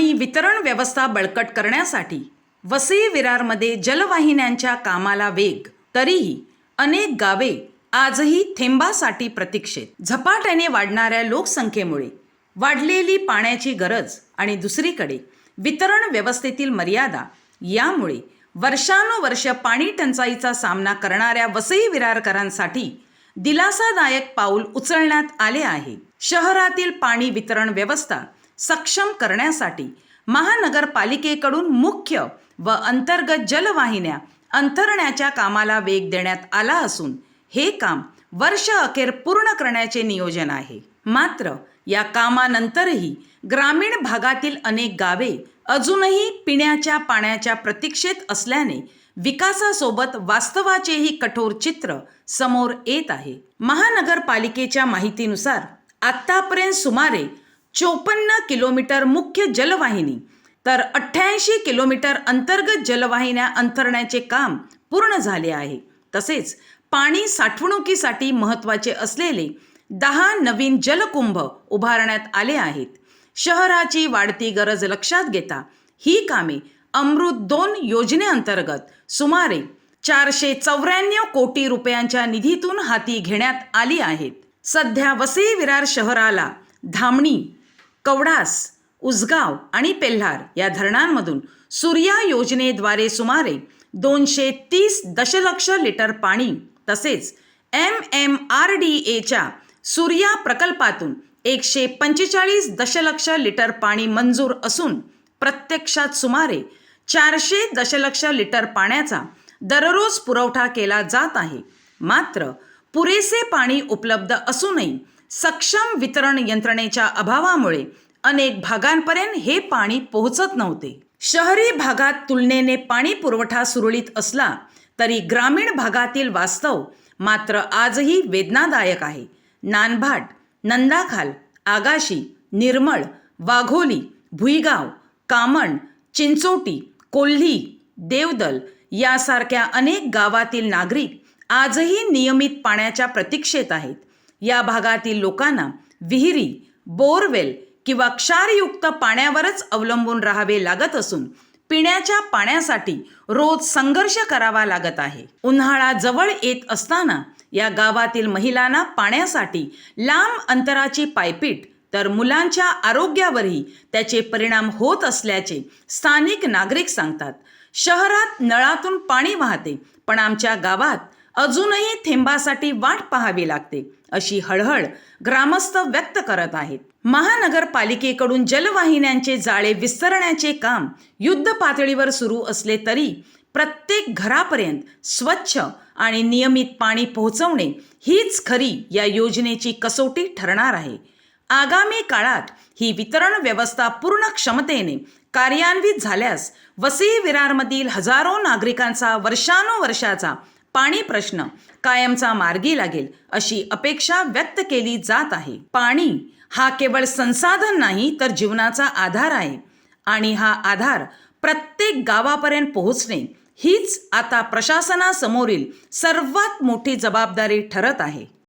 वितरण व्यवस्था बळकट करण्यासाठी वसई विरारमध्ये जलवाहिन्यांच्या कामाला वेग तरीही अनेक गावे आजही थेंबासाठी प्रतीक्षेत. झपाट्याने वाढणाऱ्या लोकसंख्येमुळे वाढलेली पाण्याची गरज आणि दुसरीकडे वितरण व्यवस्थेतील मर्यादा यामुळे वर्षानुवर्ष पाणी टंचाईचा सामना करणाऱ्या वसई विरारकरांसाठी दिलासादायक पाऊल उचलण्यात आले आहे. शहरातील पाणी वितरण व्यवस्था सक्षम करण्यासाठी महानगरपालिकेकडून मुख्य व अंतर्गत जलवाहिन्या अंतरण्याच्या कामाला वेग देण्यात आला असून हे काम वर्ष अखेर पूर्ण करण्याचे नियोजन आहे. मात्र या कामानंतरही ग्रामीण भागातील अनेक गावे अजूनही पिण्याच्या पाण्याच्या प्रतीक्षेत असल्याने विकासासोबत वास्तवाचेही कठोर चित्र समोर येत आहे. महानगरपालिकेच्या माहितीनुसार आत्तापर्यंत सुमारे चोपन्न किलोमीटर मुख्य जलवाहिनी. तर अठ्ठ्याऐंशी किलोमीटर अंतर्गत जलवाहिन्या अंतरण्याचे काम पूर्ण झाले आहे. तसेच पाणी साठवणुकीसाठी महत्त्वाचे असलेले दहा नवीन जलकुंभ उभारण्यात आले आहेत. शहराची वाढती गरज लक्षात घेता ही कामे अमृत दोन योजनेअंतर्गत सुमारे चारशे चौऱ्याण्णव कोटी रुपयांच्या निधीतून हाती घेण्यात आली आहेत. सध्या वसई विरार शहराला धामणी कवडास उसगाव आणि पेल्हार या धरणांमधून सूर्या योजनेद्वारे सुमारे दोनशे तीस दशलक्ष लिटर पाणी तसेच एम एम आर डी एच्या सूर्या प्रकल्पातून एकशे पंचेचाळीस दशलक्ष लिटर पाणी मंजूर असून प्रत्यक्षात सुमारे चारशे दशलक्ष लिटर पाण्याचा दररोज पुरवठा केला जात आहे. मात्र पुरेसे पाणी उपलब्ध असूनही सक्षम वितरण यंत्रणेच्या अभावामुळे अनेक भागांपर्यंत हे पाणी पोहोचत नव्हते. शहरी भागात तुलनेने पाणी पुरवठा सुरळीत असला तरी ग्रामीण भागातील वास्तव मात्र आजही वेदनादायक आहे. नानभाट नंदाखाल आगाशी निर्मळ वाघोली भुईगाव कामण चिंचोटी कोल्ही देवदल यासारख्या अनेक गावातील नागरिक आजही नियमित पाण्याच्या प्रतीक्षेत आहेत. या भागातील लोकांना विहिरी बोरवेल किंवा क्षारयुक्त पाण्यावरच अवलंबून राहावे लागत असून पिण्याच्या पाण्यासाठी रोज संघर्ष करावा लागत आहे. उन्हाळा जवळ येत असताना या गावातील महिलांना पाण्यासाठी लांब अंतराची पायपीट तर मुलांच्या आरोग्यावरही त्याचे परिणाम होत असल्याचे स्थानिक नागरिक सांगतात. शहरात नळातून पाणी वाहते पण आमच्या गावात अजूनही थेंबासाठी वाट पाहावी लागते अशी हळहळ ग्रामस्थ व्यक्त करत आहेत. महानगरपालिकेकडून जलवाहिन्यांचे जाळे विस्तरण्याचे काम युद्ध पातळीवर सुरू असले तरी प्रत्येक घरापर्यंत स्वच्छ आणि नियमित पाणी पोहोचवणे हीच खरी या योजनेची कसोटी ठरणार आहे. आगामी काळात ही वितरण व्यवस्था पूर्ण क्षमतेने कार्यान्वित झाल्यास वसई विरारमधील हजारो नागरिकांचा वर्षानुवर्षाचा पाणी प्रश्न कायमचा मार्गी लागेल अशी अपेक्षा व्यक्त केली जात आहे. पाणी हा केवळ संसाधन नाही तर जीवनाचा आधार आहे. आणि हा आधार प्रत्येक गावापर्यंत पोहोचणे हीच आता प्रशासनासमोरील सर्वात मोठी जबाबदारी ठरत आहे.